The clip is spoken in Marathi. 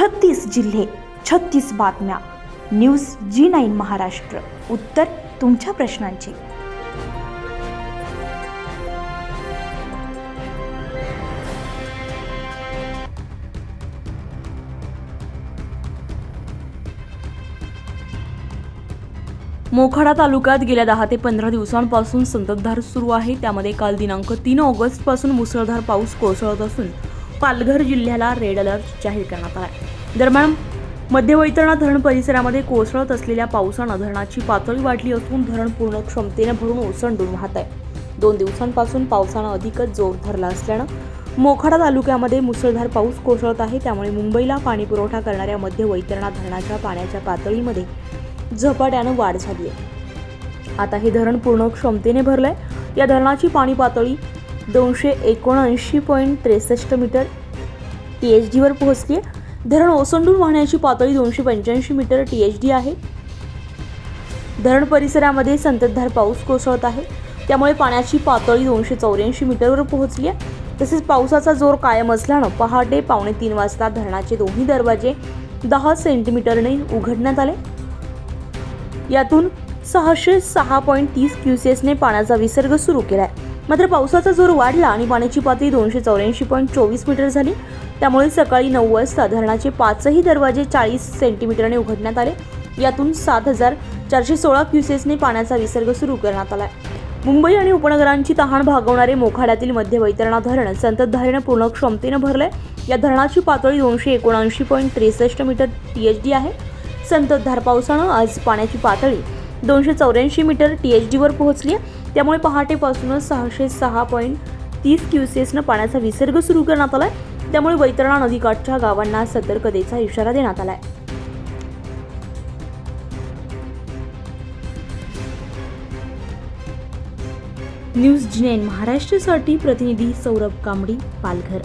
छत्तीस जिल्हे छत्तीस बातम्या. News G nine Maharashtra. उत्तर तुमच्या प्रश्नांची. मोखाडा तालुक्यात गेल्या दहा ते पंधरा दिवसांपासून संततधार सुरू आहे. त्यामध्ये काल दिनांक तीन ऑगस्टपासून मुसळधार पाऊस कोसळत असून पालघर जिल्ह्याला रेड अलर्ट जाहीर करण्यात आला आहे दरम्यान मध्य वैतरणा धरण परिसरामध्ये कोसळत असलेल्या पावसानं धरणाची पातळी वाढली असून धरण पूर्ण क्षमतेने भरून ओसंडून वाहत आहे. दोन दिवसांपासून पावसानं अधिकच जोर धरला असल्यानं मोखाडा तालुक्यामध्ये मुसळधार पाऊस कोसळत आहे. त्यामुळे मुंबईला पाणी पुरवठा करणाऱ्या मध्य वैतरणा धरणाच्या पाण्याच्या पातळीमध्ये झपाट्यानं वाढ झाली आहे. आता हे धरण पूर्ण क्षमतेने भरलंय. या धरणाची पाणी पातळी दोनशे एकोणऐंशी पॉईंट त्रेसष्ट मीटर टी एच डीवर पोहोचली आहे धरण ओसंडून वाहण्याची पातळी दोनशे पंच्याऐंशी मीटर टी एच डी आहे. धरण परिसरामध्ये संततधार पाऊस कोसळत आहे. त्यामुळे पाण्याची पातळी दोनशे चौऱ्याऐंशी मीटरवर पोहोचली आहे तसेच पावसाचा जोर कायम असल्यानं पहाटे पावणे तीन वाजता धरणाचे दोन्ही दरवाजे दहा सेंटीमीटरने उघडण्यात आले. यातून सहाशे सहा पॉईंट तीस क्युसेसने पाण्याचा विसर्ग सुरू केला आहे मात्र पावसाचा जोर वाढला आणि पाण्याची पातळी दोनशे चौऱ्याऐंशी पॉईंट चोवीस मीटर झाली. त्यामुळे सकाळी नऊ वाजता धरणाचे पाचही दरवाजे चाळीस सेंटीमीटरने उघडण्यात आले. यातून सात हजार चारशे सोळा क्युसेसने पाण्याचा विसर्ग सुरू करण्यात आलाय. मुंबई आणि उपनगरांची तहान भागवणारे मोखाड्यातील मध्य वैतरणा धरण संततधारेनं पूर्ण क्षमतेनं भरलंय. या धरणाची पातळी दोनशे एकोणऐंशी पॉईंट त्रेसष्ट मीटर टी एच डी आहे. संततधार पावसानं आज पाण्याची पातळी दोनशे चौऱ्याऐंशी मीटर टी एच डीवर पोहोचली आहे. त्यामुळे पहाटेपासूनच सहाशे सहा पॉईंट तीस क्युसेसनं पाण्याचा विसर्ग सुरू करण्यात आला आहे त्यामुळे वैतरणा नदीकाठच्या गावांना सतर्कतेचा इशारा देण्यात आला आहे न्यूज जिनेन महाराष्ट्रासाठी प्रतिनिधी सौरभ कांबडी पालघर.